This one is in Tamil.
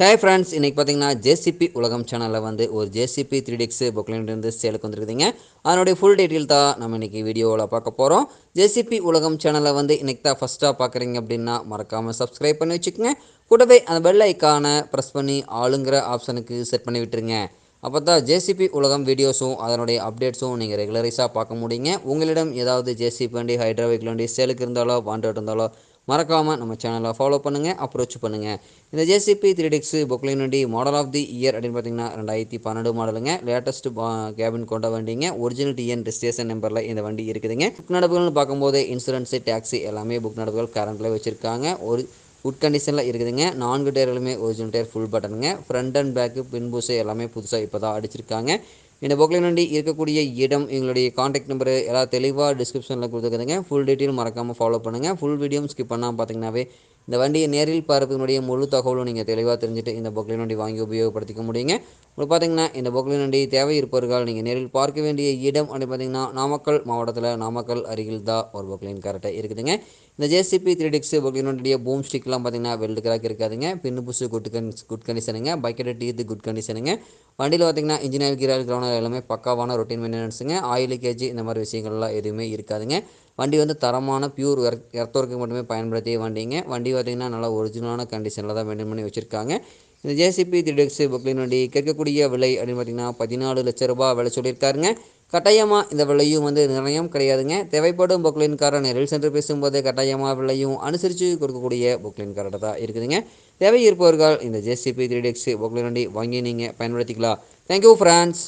ஹே ஃப்ரெண்ட்ஸ் இன்றைக்கி பார்த்தீங்கன்னா ஜேசிபி உலகம் சேனலில் வந்து ஒரு ஜேசிபி த்ரீ டிக்ஸ் புக்லேருந்து சேலுக்கு வந்துருக்குதுங்க. அதனுடைய ஃபுல் டீட்டெயில் தான் நம்ம இன்றைக்கி வீடியோவில் பார்க்க போகிறோம் ஜேசிபி உலகம் சேனலை வந்து இன்றைக்கி தான் ஃபஸ்ட்டாக பார்க்குறீங்க அப்படின்னா மறக்காமல் சப்ஸ்கிரைப் பண்ணி வச்சுக்கோங்க. கூடவே அந்த பெல் ஐக்கானை ப்ரெஸ் பண்ணி ஆளுங்கிற ஆப்ஷனுக்கு செட் பண்ணி விட்டுருங்க. அப்போ தான் ஜேசிபி உலகம் வீடியோஸும் அதனுடைய அப்டேட்ஸும் நீங்கள் ரெகுலரைஸாக பார்க்க முடியுங்க. உங்களிடம் ஏதாவது ஜேசிபி வண்டி ஹைட்ரா வெஹிக்கிள் வண்டி சேலுக்கு இருந்தாலோ வாண்டட் இருந்தாலோ மறக்காமல் நம்ம சேனலை ஃபாலோ பண்ணுங்கள் அப்ரோச் பண்ணுங்கள் இந்த ஜேசிபி த்ரீ டிக்ஸ் பொக்லின் வண்டி மாடல் ஆஃப் தி இயர் அப்படின்னு பார்த்தீங்கன்னா ரெண்டாயிரத்தி பன்னெண்டு மாடலுங்க லேட்டஸ்ட் கேபின் கொண்ட வண்டிங்க. ஒரிஜினல் டிஎன் ரிஜிஸ்ட்ரேஷன் நம்பரில் இந்த வண்டி இருக்குதுங்க. புக் நடப்புகள்னு பார்க்கும்போது இன்சூரன்ஸு டேக்ஸி எல்லாமே புக் நடப்புகள் கரண்ட்டில் வச்சுருக்காங்க. ஒரு குட் கண்டிஷனில் இருக்குதுங்க. நான்கு டயர்களுமே ஒரிஜினல் டயர் ஃபுல் பட்டனுங்க ஃப்ரண்ட் அண்ட் பேக்கு பின்பூசு எல்லாமே புதுசாக இப்போ தான் அடிச்சிருக்காங்க. இந்த பொக்லின் வண்டி இருக்கக்கூடிய இடம் எங்களுடைய காண்டாக்ட் நம்பரு எல்லாம் தெளிவாக டிஸ்கிரிப்ஷனில் கொடுத்துருக்குதுங்க. ஃபுல் டீட்டெயில் மறக்காமல் ஃபாலோ பண்ணுங்கள் ஃபுல் வீடியோ ஸ்கிப் பண்ணால் பார்த்தீங்கன்னாவே இந்த வண்டியை நேரில் பார்ப்பதனுடைய முழு தகவலும் நீங்கள் தெளிவாக தெரிஞ்சுட்டு இந்த பொக்லின் வண்டி வாங்கி உபயோகப்படுத்திக்க முடியுங்க. உங்களுக்கு பார்த்தீங்கன்னா இந்த பொக்லின் வண்டி தேவை இருப்பவர்கள் நீங்கள் நேரில் பார்க்க வேண்டிய இடம் அப்படின்னு பார்த்தீங்கன்னா நாமக்கல் மாவட்டத்தில் நாமக்கல் அருகில் தான் ஒரு பொக்லின் கரெக்டாக இருக்குதுங்க. இந்த JCB three DX Poclain boom ஸ்டிக்லாம் பார்த்தீங்கன்னா வெல்டு கிராக் இருக்காதுங்க. பின்னு புஷு குட் கன் குட் கண்டிஷனுங்க பக்கெட் டீத்து குட் கண்டிஷனுங்க வண்டியில் பார்த்தீங்கன்னா இன்ஜினியர் கிரால் கிரௌண்ட் எல்லாமே பக்காவான ரொட்டீன் மெயின்டெனன்ஸுங்க ஆயில் கேஜி இந்த மாதிரி விஷயங்கள்லாம் எதுவுமே இருக்காதுங்க. வண்டி வந்து தரமான பியூர் எர்த்தோருக்கு மட்டுமே பயன்படுத்திய வண்டிங்க. வண்டி பார்த்திங்கன்னா நல்லா ஒரிஜினலான கண்டிஷனில் தான் மெயின்டைன் பண்ணி வச்சுருக்காங்க. இந்த ஜேசிபி த்ரீ டிக்ஸ் புக்லின் வண்டி கேட்கக்கூடிய விலை அப்படின்னு பார்த்தீங்கன்னா பதினாலு லட்ச ரூபா விலை சொல்லியிருக்காருங்க. கட்டாயமாக இந்த விலையும் வந்து நிர்ணயம் கிடையாதுங்க. தேவைப்படும் புக்லின்காரன் நேரில் சென்று பேசும்போது கட்டாயமாக விலையும் அனுசரித்து கொடுக்கக்கூடிய புக்லின் கார்டை தான் இருக்குதுங்க. தேவை இருப்பவர்கள் இந்த ஜேசிபி த்ரீ டெக்ஸ் புக்லின் வண்டி வாங்கி நீங்கள் பயன்படுத்திக்கலாம். Thank you France